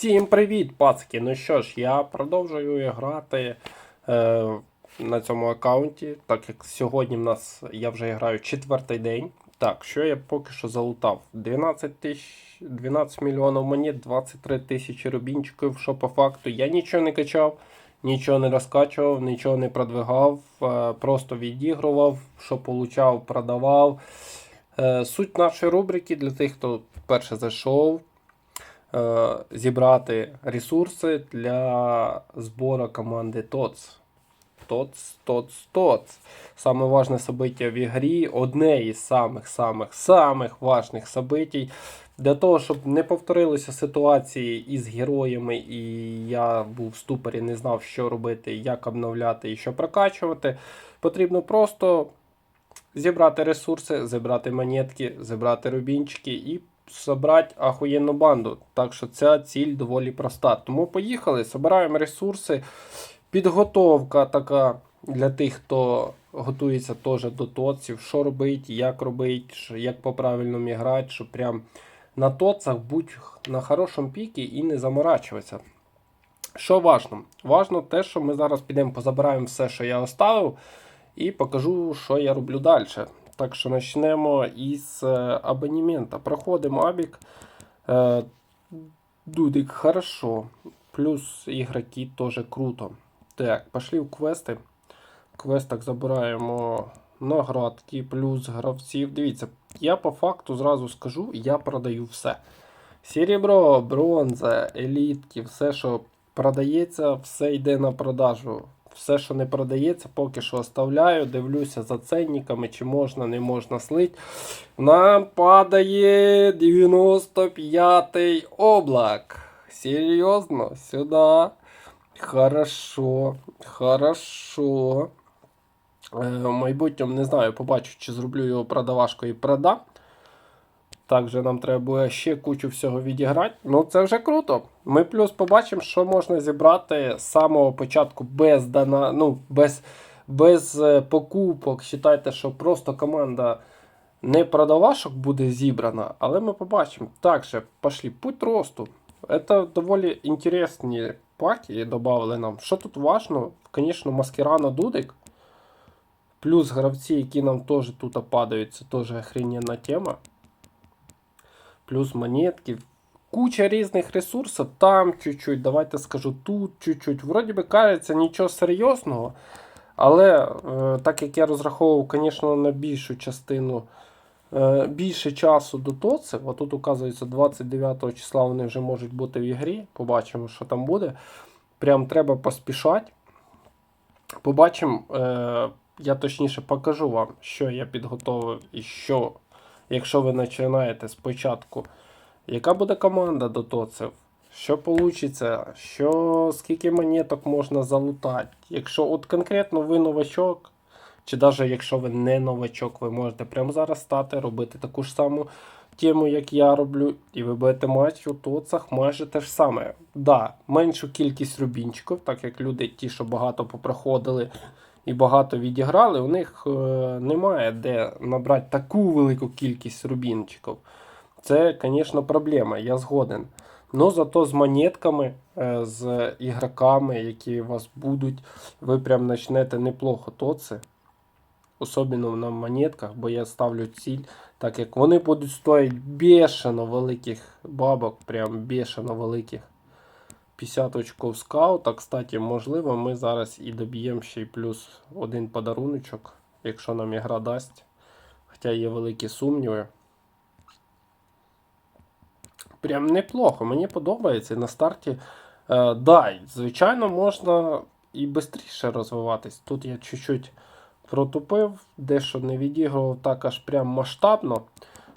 Всім привіт, пацки! Ну що ж, я продовжую грати е, на цьому аккаунті, так як сьогодні в нас я вже граю четвертий день. Так, що я поки що залутав? 12 тисяч, 12 мільйонів монет, 23 тисячі рубінчиків, що по факту я нічого не качав, нічого не розкачував, нічого не продвигав, е, просто відігрував, що получав, продавав. Е, суть нашої рубрики для тих, хто вперше зайшов зібрати ресурси для збору команди ТОЦ. ТОЦ, ТОЦ, ТОЦ. Саме важне собиття в ігрі, одне із самих самих самих важних событий. Для того, щоб не повторилися ситуації із героями, і я був в ступорі, не знав, що робити, як обновляти і що прокачувати, потрібно просто зібрати ресурси, зібрати монетки, зібрати рубінчики і зібрати ахуєнну банду. Так що ця ціль доволі проста. Тому поїхали, збираємо ресурси. Підготовка така для тих, хто готується теж до тоців, що робити, як робити, як по правильному грати, щоб прям на тоцах бути на хорошому пікі і не заморачуватися. Що важно? Важно те, що ми зараз підемо позабираємо все, що я оставив, і покажу, що я роблю далі. Так що почнемо із е, абонемента. Проходимо абік. Е, Дудик, хорошо. Плюс ігроки теж круто. Так, пошли в квести. В квестах забираємо наградки, плюс гравців. Дивіться, я по факту зразу скажу, я продаю все. Серебро, бронза, елітки, все, що продається, все йде на продажу. Все, що не продається, поки що оставляю. Дивлюся за ценниками, чи можна, не можна слить. Нам падає 95-й облак. Серйозно? Сюди. Хорошо. Хорошо. Е, в майбутньому не знаю, побачу, чи зроблю його продавашкою і продам. Також нам треба буде ще кучу всього відіграти. Ну це вже круто. Ми плюс побачимо, що можна зібрати з самого початку без дана, ну, без, без е, покупок. Считайте, що просто команда не продавашок буде зібрана, але ми побачимо. Також пошли путь росту. Это доволі інтересні паки додали нам. Що тут важно? Звісно, маскирана дудик. Плюс гравці, які нам теж тут падають, це теж охрененна тема. Плюс монетки. Куча різних ресурсів. Там чуть-чуть, давайте скажу, тут чуть-чуть. Вроді би кажеться, нічого серйозного. Але е, так як я розраховував, звісно, на більшу частину е, більше часу до тоців, а тут, оказується, 29 числа вони вже можуть бути в ігрі. Побачимо, що там буде. Прям треба поспішати. Побачимо, е, я точніше покажу вам, що я підготовив і що, якщо ви починаєте спочатку, яка буде команда до тоців, що вийде, що, скільки монеток можна залутати. Якщо от конкретно ви новачок, чи навіть якщо ви не новачок, ви можете прямо зараз стати, робити таку ж саму тему, як я роблю, і ви будете мати у тоцах майже те ж саме. Да, меншу кількість рубінчиків, так як люди, ті, що багато попроходили і багато відіграли, у них е, немає де набрати таку велику кількість рубінчиків. Це, звісно, проблема, я згоден. Ну, зато з монетками, е, з ігроками, які у вас будуть, ви прям почнете неплохо тоци. Особливо на монетках, бо я ставлю ціль, так як вони будуть стоїти бешено великих бабок, прям бешено великих. 50 очков скаута. Кстати, можливо, ми зараз і доб'ємо ще й плюс один подаруночок, якщо нам ігра дасть. Хоча є великі сумніви. Прям неплохо, мені подобається. На старті. Е, да, звичайно, можна і швидше розвиватись. Тут я чуть-чуть протупив, дещо не відігрував так аж прям масштабно.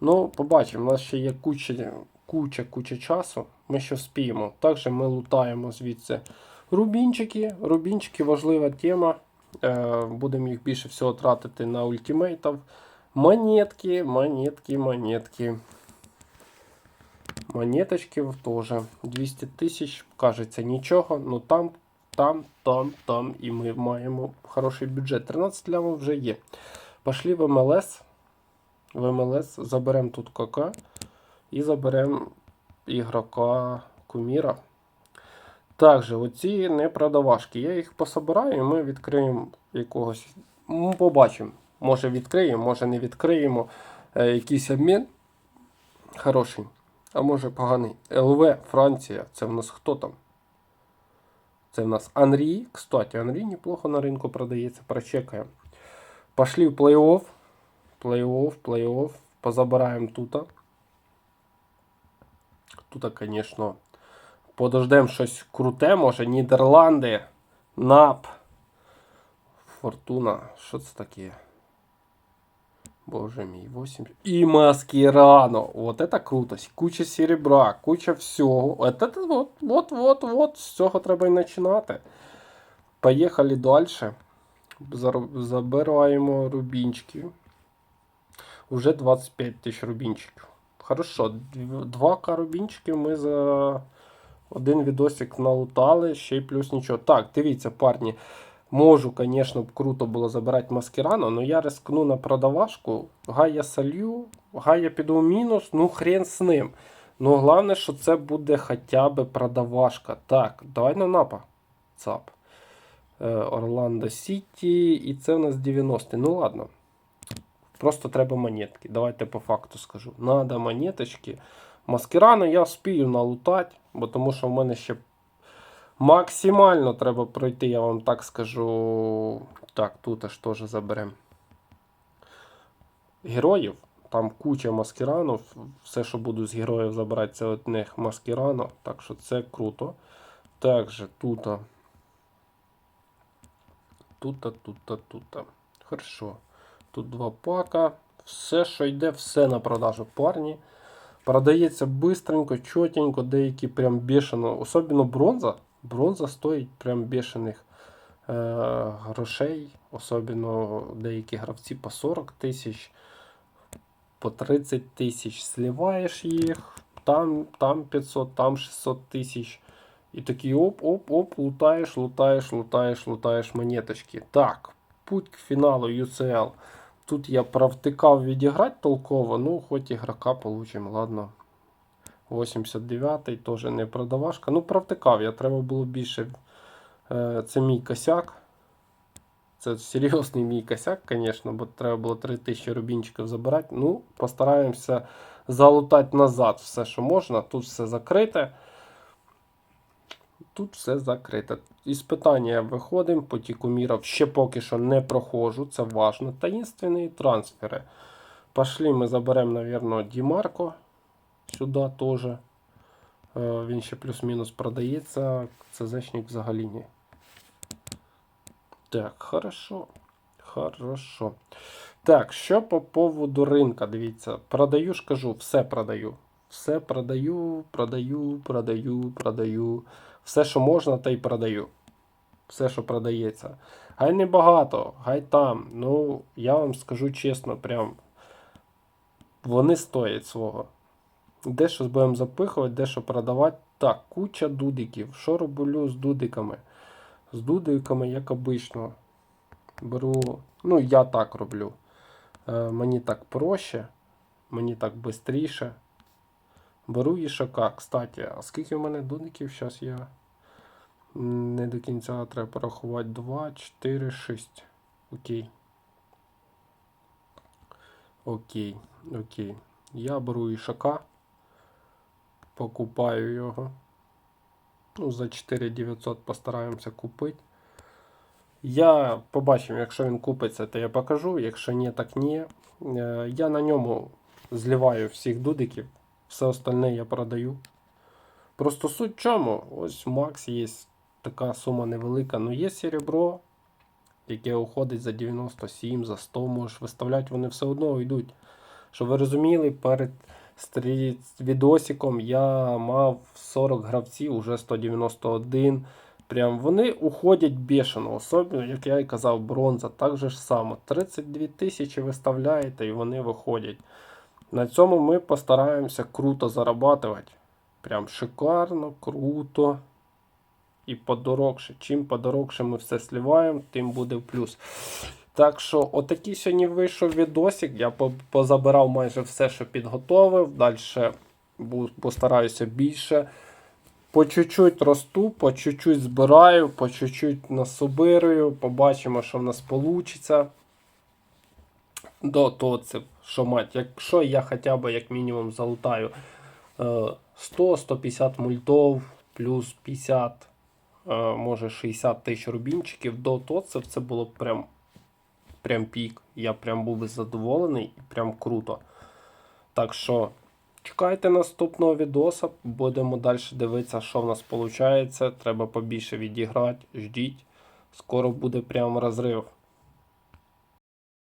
Ну, побачимо, у нас ще є куча, куча, куча часу. Ми ще вспіємо. Також ми лутаємо звідси рубінчики. Рубінчики важлива тема. Е, будемо їх більше всього тратити на ультимейтів. Монетки, монетки, монетки. Монеточків теж 200 тисяч, кажеться, нічого. Ну там, там, там, там. І ми маємо хороший бюджет. 13 лямов вже є. Пошли в МЛС. В МЛС заберемо тут КК і заберемо ігрока куміра. Також оці непродавашки. Я їх пособираю і ми відкриємо якогось. Ну, побачимо. Може відкриємо, може не відкриємо. Е, якийсь обмін хороший. А може поганий. ЛВ Франція. Це в нас хто там? Це в нас Анрі. Кстати, Анрі неплохо на ринку продається. Прочекаємо. Пошли в плей-офф. Плей-офф, плей-офф. Позабираємо тут. Тут, звісно, подождемо щось круте, може Нідерланди, НАП, Фортуна. Що це таке? Боже мій, 8. І Маскирано. Вот это крутость. Куча серебра, куча всього. Вот это вот, вот, вот, вот. З цього треба і починати. Поїхали далі. Забираємо рубінчиків. Уже 25 тисяч рубінчиків. Хорошо, 2к рубінчиків ми за один відосик налутали, ще й плюс нічого. Так, дивіться, парні. Можу, звісно, круто було забирати маскирано, але я рискну на продавашку. Гай я солью, гай я піду в мінус, ну хрен з ним. Ну, головне, що це буде хоча б продавашка. Так, давай на напа. ЦАП. Е, Орландо Сіті. І це у нас 90. Ну ладно. Просто треба монетки. Давайте по факту скажу. Надо монеточки. Маскирано я вспію налутати, бо тому що в мене ще максимально треба пройти, я вам так скажу. Так, тут аж теж заберемо. Героїв. Там куча маскиранов. Все, що буду з героїв забирати, це одних маскирано. Так що це круто. Також тут. Тут, тут, тут. Хорошо. Тут два пака. Все, що йде, все на продажу парні. Продається бистренько, чотенько, деякі прям бешено. Особливо бронза. Бронза стоїть прям бешених е, грошей. Особливо деякі гравці по 40 тисяч, по 30 тисяч. Сливаєш їх, там, там 500, там 600 тисяч. І такий оп-оп-оп, лутаєш, лутаєш, лутаєш, лутаєш монеточки. Так, путь к фіналу UCL. Тут я провтикав відіграти толково, ну, хоч ігрока получим, ладно. 89-й теж не продавашка. Ну, провтикав я, треба було більше. Е, Це мій косяк. Це серйозний мій косяк, звісно, бо треба було 3000 рубінчиків забирати. Ну, постараємося залутати назад все, що можна. Тут все закрите. Тут все закрите. Із питання виходимо, по тікуміров ще поки що не проходжу, це важно. Таїнственні трансфери. Пошли, ми заберемо, мабуть, Дімарко. Сюди теж. Е, Він ще плюс-мінус продається. ЦЗшник взагалі ні. Так, хорошо. Хорошо. Так, що по поводу ринка, дивіться. Продаю ж кажу, все продаю. Все продаю, продаю, продаю, продаю. Все, що можна, те й продаю. Все, що продається. Гай не багато, гай там. Ну, я вам скажу чесно, прям вони стоять свого. Дещо будемо запихувати, дещо продавати. Так, куча дудиків. Що роблю з дудиками? З дудиками, як обично. Беру. Ну, я так роблю. Е, мені так проще, мені так швидше. Беру їшака. Кстати, а скільки в мене дудиків? Зараз я не до кінця треба порахувати. 2, 4, 6. Окей. Окей, окей. Я беру ішака, покупаю його. Ну, за 4900 постараємося купити. Я побачимо, якщо він купиться, то я покажу. Якщо ні, так ні. Е, Я на ньому зливаю всіх дудиків, все остальне я продаю. Просто суть в чому? Ось у Макс є така сума невелика, ну є серебро, яке уходить за 97, за 100 можеш виставляти, вони все одно йдуть. Щоб ви розуміли, перед відосиком я мав 40 гравців, уже 191. Прям вони уходять бешено, особливо, як я і казав, бронза, так же ж само. 32 тисячі виставляєте і вони виходять. На цьому ми постараємося круто зарабатувати. Прям шикарно, круто. І подорогше. Чим подорогше ми все сливаємо, тим буде в плюс. Так що, отакий сьогодні вийшов відосик. Я позабирав майже все, що підготовив. Далі постараюся більше по чуть-чуть росту, по чуть-чуть збираю, по чуть-чуть насобирую, побачимо, що в нас вийде. До того що мать, якщо я хоча б як мінімум залутаю е, 100-150 мультов, плюс 50, е, може 60 тисяч рубінчиків, до тоців це було б прям, прям пік. Я прям був задоволений і прям круто. Так що чекайте наступного відоса, будемо далі дивитися, що в нас виходить. Треба побільше відіграти, ждіть. Скоро буде прям розрив.